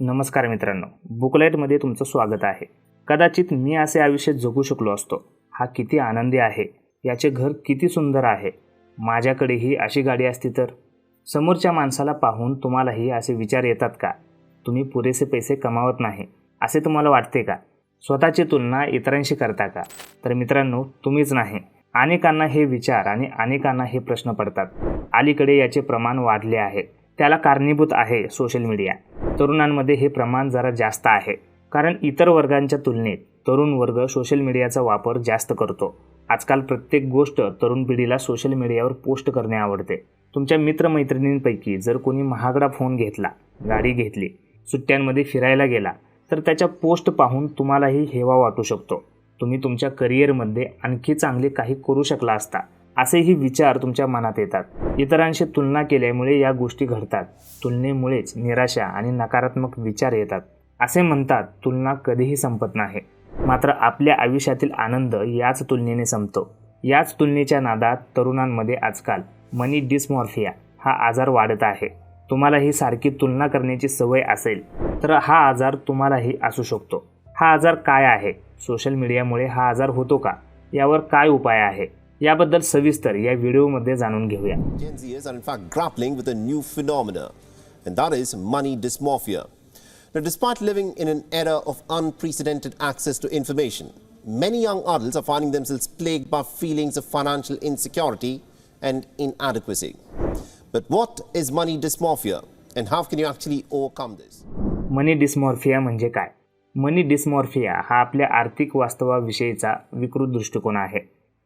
नमस्कार मित्रांनो बुकलाईटमध्ये तुमचं स्वागत आहे. कदाचित मी असे आयुष्य जगू शकलो असतो. हा किती आनंदी आहे. याचे घर किती सुंदर आहे. माझ्याकडेही अशी गाडी असती तर? समोरच्या माणसाला पाहून तुम्हालाही असे विचार येतात का? तुम्ही पुरेसे पैसे कमावत नाही असे तुम्हाला वाटते का? स्वतःची तुलना इतरांशी करता का? तर मित्रांनो तुम्हीच नाही. अनेकांना हे विचार आणि अनेकांना हे प्रश्न पडतात. अलीकडे याचे प्रमाण वाढले आहे. त्याला कारणीभूत आहे सोशल मीडिया. तरुणांमध्ये हे प्रमाण जरा जास्त आहे. कारण इतर वर्गांच्या तुलनेत तरुण वर्ग सोशल मीडियाचा वापर जास्त करतो. आजकाल प्रत्येक गोष्ट तरुण पिढीला सोशल मीडियावर पोस्ट करणे आवडते. तुमच्या मित्रमैत्रिणींपैकी जर कोणी महागडा फोन घेतला गाडी घेतली सुट्ट्यांमध्ये फिरायला गेला तर त्याच्या पोस्ट पाहून तुम्हालाही हेवा वाटू शकतो. तुम्ही तुमच्या करिअरमध्ये आणखी चांगले काही करू शकला असता. असेही विचार तुमच्या मनात येतात. इतरांशी तुलना केल्यामुळे या गोष्टी घडतात. तुलनेमुळेच निराशा आणि नकारात्मक विचार येतात. असे म्हणतात तुलना कधीही संपत नाही. मात्र आपल्या आयुष्यातील आनंद याच तुलनेने संपतो. याच तुलनेच्या नादात तरुणांमध्ये आजकाल मनी डिस्मॉर्फिया हा आजार वाढत आहे. तुम्हाला ही सारखी तुलना करण्याची सवय असेल तर हा आजार तुम्हालाही असू शकतो. हा आजार काय आहे? सोशल मीडियामुळे हा आजार होतो का? यावर काय उपाय आहे? याबद्दल सविस्तर या व्हिडिओमध्ये जाणून घेऊया Gen Zers are in fact grappling with a new phenomena, and that is money dysmorphia. Now, despite living in an era of unprecedented access to information, many young adults are finding themselves plagued by feelings of financial insecurity and inadequacy. But what is money dysmorphia, and how can you actually overcome this? Money dysmorphia म्हणजे काय मनी dysmorphia हा आपल्या आर्थिक वास्तवाविषयीचा विकृत दृष्टिकोन आहे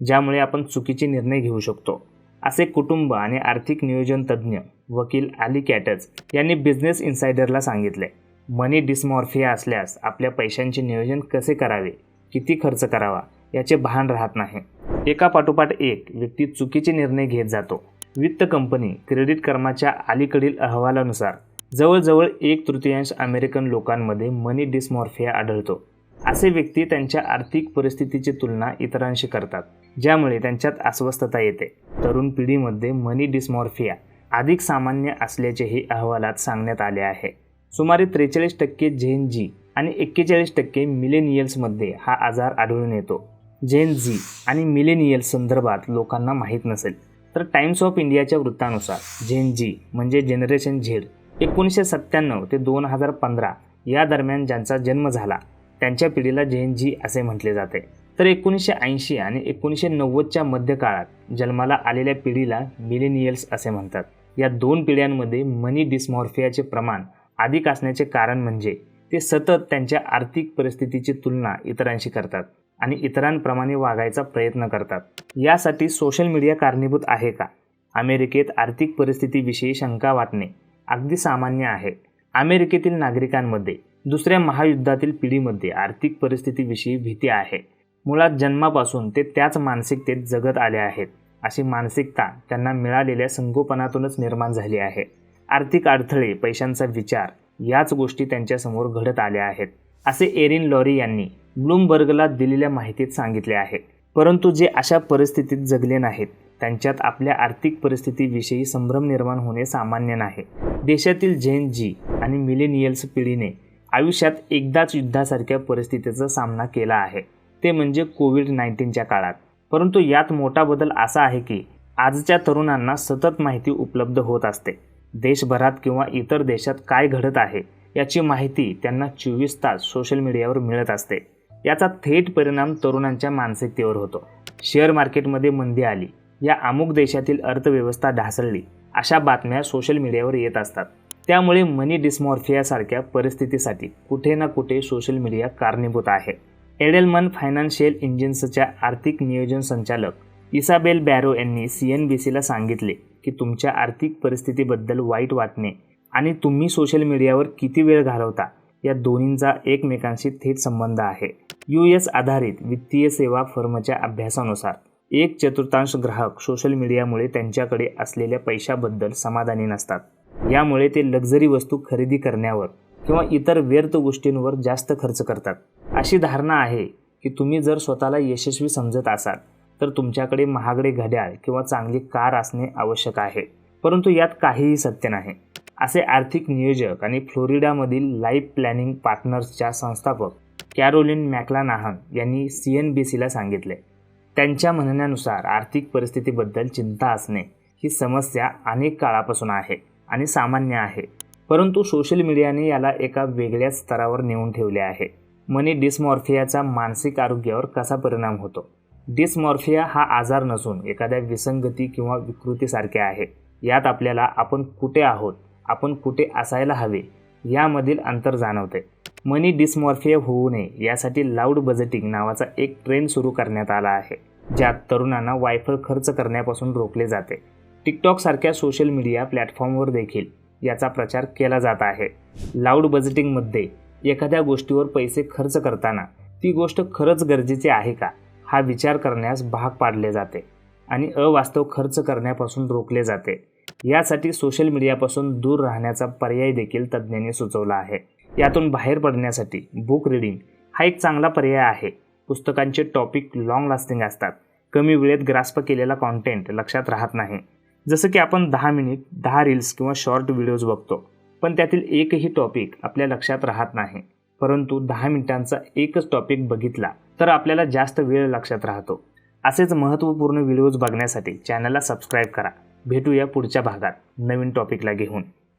ज्यामुळे आपण चुकीचे निर्णय घेऊ शकतो. असे कुटुंब आणि आर्थिक नियोजन तज्ज्ञ वकील आली कॅटज यांनी बिझनेस इन्सायडरला सांगितले मनी डिस्मॉर्फिया असल्यास आपल्या पैशांचे नियोजन कसे करावे? किती खर्च करावा? याचे भान राहत नाही. एका पाठोपाठ एक व्यक्ती चुकीचे निर्णय घेत जातो. वित्त कंपनी क्रेडिट कर्माच्या अलीकडील अहवालानुसार जवळजवळ एक तृतीयांश अमेरिकन लोकांमध्ये मनी डिस्मॉर्फिया आढळतो. असे व्यक्ती त्यांच्या आर्थिक परिस्थितीची तुलना इतरांशी करतात ज्यामुळे त्यांच्यात अस्वस्थता येते. तरुण पिढीमध्ये मनी डिस्मॉर्फिया अधिक सामान्य असल्याचेही अहवालात सांगण्यात आले आहे. सुमारे त्रेचाळीस टक्के झेन जी आणि एक्केचाळीस टक्के मिलेनियल्समध्ये हा आजार आढळून येतो. झेन झी आणि मिलेनियल्स संदर्भात लोकांना माहीत नसेल तर टाइम्स ऑफ इंडियाच्या वृत्तानुसार झेन जी म्हणजे जनरेशन झेड एकोणीसशे सत्त्याण्णव ते दोन हजार पंधरा या दरम्यान ज्यांचा जन्म झाला त्यांच्या पिढीला झेन जी असे म्हटले जाते. तर एकोणीसशे ऐंशी आणि एकोणीसशे नव्वदच्या मध्यकाळात जन्माला आलेल्या पिढीला मिलेनियल्स असे म्हणतात. या दोन पिढ्यांमध्ये मनी डिस्मॉर्फियाचे प्रमाण अधिक असण्याचे कारण म्हणजे ते सतत त्यांच्या आर्थिक परिस्थितीची तुलना इतरांशी करतात आणि इतरांप्रमाणे वागायचा प्रयत्न करतात. यासाठी सोशल मीडिया कारणीभूत आहे का? अमेरिकेत आर्थिक परिस्थितीविषयी शंका वाटणे अगदी सामान्य आहे. अमेरिकेतील नागरिकांमध्ये दुसऱ्या महायुद्धातील पिढीमध्ये आर्थिक परिस्थितीविषयी भीती आहे. मुळात जन्मापासून ते त्याच मानसिकतेत जगत आले आहेत अशी मानसिकता त्यांना मिळालेल्या संगोपनातूनच निर्माण झाली आहे. आर्थिक अडथळे पैशांचा विचार याच गोष्टी त्यांच्यासमोर घडत आल्या आहेत असे एरिन लॉरी यांनी ब्लूमबर्गला दिलेल्या माहितीत सांगितले आहे. परंतु जे अशा परिस्थितीत जगले नाहीत त्यांच्यात आपल्या आर्थिक परिस्थितीविषयी संभ्रम निर्माण होणे सामान्य नाही. देशातील झेन जी आणि मिलेनियल्स पिढीने आयुष्यात एकदाच युद्धासारख्या परिस्थितीचा सामना केला आहे. ते म्हणजे कोविड नाईन्टीनच्या काळात. परंतु यात मोठा बदल असा आहे की आजच्या तरुणांना सतत माहिती उपलब्ध होत असते. देशभरात किंवा इतर देशात काय घडत आहे याची माहिती त्यांना चोवीस तास सोशल मीडियावर मिळत असते. याचा थेट परिणाम तरुणांच्या मानसिकतेवर होतो. शेअर मार्केटमध्ये मंदी आली या अमुक देशातील अर्थव्यवस्था ढासळली अशा बातम्या सोशल मीडियावर येत असतात. त्यामुळे मनी डिस्मॉर्फियासारख्या परिस्थितीसाठी कुठे ना कुठे सोशल मीडिया कारणीभूत आहे. एडेलमन फायनान्शियल इंजिन्सच्या आर्थिक नियोजन संचालक इसाबेल बॅरो यांनी सी एन बी सीला सांगितले की तुमच्या आर्थिक परिस्थितीबद्दल वाईट वाटणे आणि तुम्ही सोशल मीडियावर किती वेळ घालवता या दोन्हींचा एकमेकांशी थेट संबंध आहे. यू एस आधारित वित्तीय सेवा फर्मच्या अभ्यासानुसार एक चतुर्थांश ग्राहक सोशल मीडियामुळे त्यांच्याकडे असलेल्या पैशाबद्दल समाधानी नसतात. यामुळे ते लक्झरी वस्तू खरेदी करण्यावर किंवा इतर व्यर्थ गोष्टींवर जास्त खर्च करतात. अशी धारणा आहे की तुम्ही जर स्वतःला यशस्वी समजत असाल तर तुमच्याकडे महागडे घड्याळ किंवा चांगली कार असणे आवश्यक आहे. परंतु यात काहीही सत्य नाही. असे आर्थिक नियोजक आणि फ्लोरिडामधील लाईफ प्लॅनिंग पार्टनर्सच्या संस्थापक कॅरोलिन मॅक्लानाहन यांनी सी एन बी सीला सांगितले त्यांच्या म्हणण्यानुसार आर्थिक परिस्थितीबद्दल चिंता असणे ही समस्या अनेक काळापासून आहे. आणि सामान्य आहे. परंतु सोशल मीडियाने याला एका वेगळ्याच स्तरावर नेऊन ठेवले आहे. मनी डिस्मॉर्फियाचा मानसिक आरोग्यावर कसा परिणाम होतो? डिस्मॉर्फिया हा आजार नसून एखाद्या विसंगती किंवा विकृतीसारखे आहे. यात आपल्याला आपण कुठे आहोत? आपण कुठे असायला हवे? यामधील अंतर जाणवते. मनी डिस्मॉर्फिया होऊ नये यासाठी लाऊड बजेटिंग नावाचा एक ट्रेंड सुरू करण्यात आला आहे ज्यात तरुणांना वायफळ खर्च करण्यापासून रोखले जाते. टिकटॉकसारख्या सोशल मीडिया प्लॅटफॉर्मवर देखील याचा प्रचार केला जात आहे. लाऊड बजेटिंगमध्ये एखाद्या गोष्टीवर पैसे खर्च करताना ती गोष्ट खरंच गरजेची आहे का हा विचार करण्यास भाग पाडले जाते आणि अवास्तव खर्च करण्यापासून रोखले जाते. यासाठी सोशल मीडियापासून दूर राहण्याचा पर्याय देखील तज्ज्ञांनी सुचवला आहे. यातून बाहेर पडण्यासाठी बुक रीडिंग हा एक चांगला पर्याय आहे. पुस्तकांचे टॉपिक लाँग लास्टिंग असतात. कमी वेळेत ग्रास्प केलेला कॉन्टेंट लक्षात राहत नाही. जसं की आपण दहा मिनिट दहा रील्स किंवा शॉर्ट व्हिडिओज बघतो पण त्यातील एकही टॉपिक आपल्या लक्षात राहत नाही. परंतु दहा मिनिटांचा एकच टॉपिक बघितला तर आपल्याला जास्त वेळ लक्षात राहतो. असेच महत्त्वपूर्ण व्हिडिओज बघण्यासाठी चॅनलला सबस्क्राईब करा. भेटूया पुढच्या भागात. नवीन टॉपिकला घेऊन.